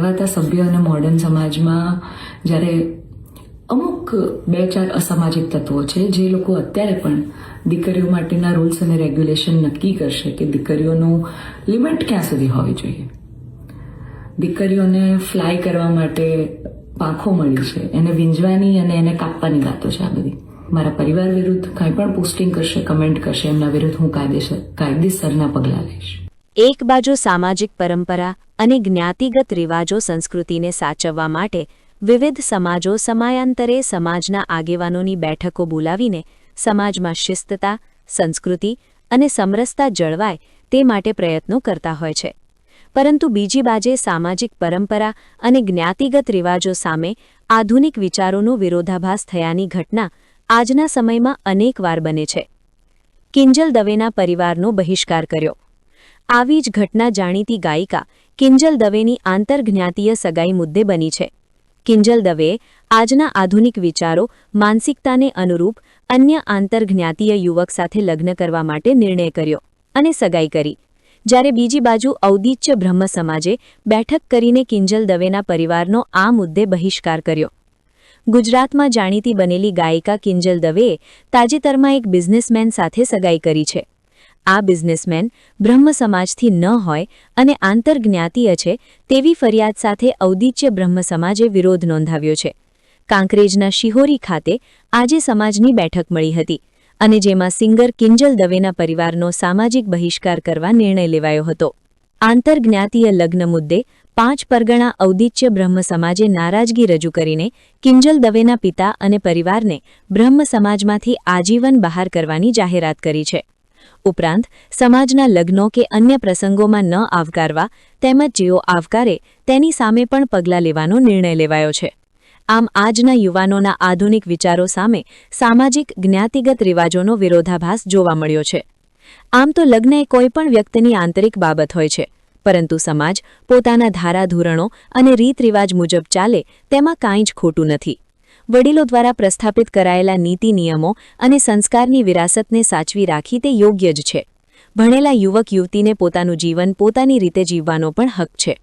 કહેવાતા સભ્ય અને મોડર્ન સમાજમાં જ્યારે અમુક બે ચાર અસામાજિક તત્વો છે, જે લોકો અત્યારે પણ દીકરીઓ માટેના રૂલ્સ અને રેગ્યુલેશન નક્કી કરશે કે દીકરીઓનું લિમિટ ક્યાં સુધી હોવી જોઈએ. દીકરીઓને ફ્લાય કરવા માટે પાંખો મળી છે, એને વીંજવાની અને એને કાપવાની વાતો છે આ બધી. મારા પરિવાર વિરુદ્ધ કાંઈ પણ પોસ્ટિંગ કરશે કમેન્ટ કરશે, એમના વિરુદ્ધ હું કાયદેસર કાયદેસરના પગલાં લઈશ. એક બાજુ સામાજિક પરંપરા અને જ્ઞાતિગત રિવાજો સંસ્કૃતિને સાચવવા માટે વિવિધ સમાજો સમયાંતરે સમાજના આગેવાનોની બેઠકો બોલાવીને સમાજમાં શિસ્તતા, સંસ્કૃતિ અને સમરસતા જળવાય તે માટે પ્રયત્નો કરતા હોય છે. પરંતુ બીજી બાજે સામાજિક પરંપરા અને જ્ઞાતિગત રિવાજો સામે આધુનિક વિચારોનો વિરોધાભાસ થયાની ઘટના આજના સમયમાં અનેકવાર બને છે. કિંજલ દવેના પરિવારનો બહિષ્કાર કર્યો. આવી જ ઘટના જાણીતી ગાયિકા કિંજલ દવેની આંતરજ્ઞાતીય સગાઈ મુદ્દે બની છે. કિંજલ દવેએ આજના આધુનિક વિચારો, માનસિકતાને અનુરૂપ અન્ય આંતરજ્ઞાતીય યુવક સાથે લગ્ન કરવા માટે નિર્ણય કર્યો અને સગાઈ કરી. જ્યારે બીજી બાજુ ઔદિત્ય બ્રહ્મ સમાજે બેઠક કરીને કિંજલ દવેના પરિવારનો આ મુદ્દે બહિષ્કાર કર્યો. ગુજરાતમાં જાણીતી બનેલી ગાયિકા કિંજલ દવેએ તાજેતરમાં એક બિઝનેસમેન સાથે સગાઈ કરી છે. આ બિઝનેસમેન બ્રહ્મ સમાજથી ન હોય અને આંતરજ્ઞાતીય છે તેવી ફરિયાદ સાથે ઔદિત્ય બ્રહ્મ સમાજે વિરોધ નોંધાવ્યો છે. કાંકરેજના શિહોરી ખાતે આજે સમાજની બેઠક મળી હતી અને જેમાં સિંગર કિંજલ દવેના પરિવારનો સામાજિક બહિષ્કાર કરવા નિર્ણય લેવાયો હતો. આંતરજ્ઞાતીય લગ્ન મુદ્દે પાંચ પરગણા ઔદિત્ય બ્રહ્મ સમાજે નારાજગી રજૂ કરીને કિંજલ દવેના પિતા અને પરિવારને બ્રહ્મ સમાજમાંથી આજીવન બહાર કરવાની જાહેરાત કરી છે. ઉપરાંત, સમાજના લગ્નો કે અન્ય પ્રસંગોમાં ન આવકારવા તેમજ જેઓ આવકારે તેની સામે પણ પગલાં લેવાનો નિર્ણય લેવાયો છે. આમ, આજના યુવાનોના આધુનિક વિચારો સામે સામાજિક જ્ઞાતિગત રિવાજોનો વિરોધાભાસ જોવા મળ્યો છે. આમ તો લગ્ન એ કોઈપણ વ્યક્તિની આંતરિક બાબત હોય છે, પરંતુ સમાજ પોતાના ધારાધોરણો અને રીતરિવાજ મુજબ ચાલે તેમાં કાંઈ જ ખોટું નથી. વડીલો દ્વારા પ્રસ્થાપિત કરાયેલા નીતિ નિયમો અને સંસ્કારની વિરાસતને સાચવી રાખી તે યોગ્ય જ છે. ભણેલા યુવક યુવતીને પોતાનું જીવન પોતાની રીતે જીવવાનો પણ હક છે.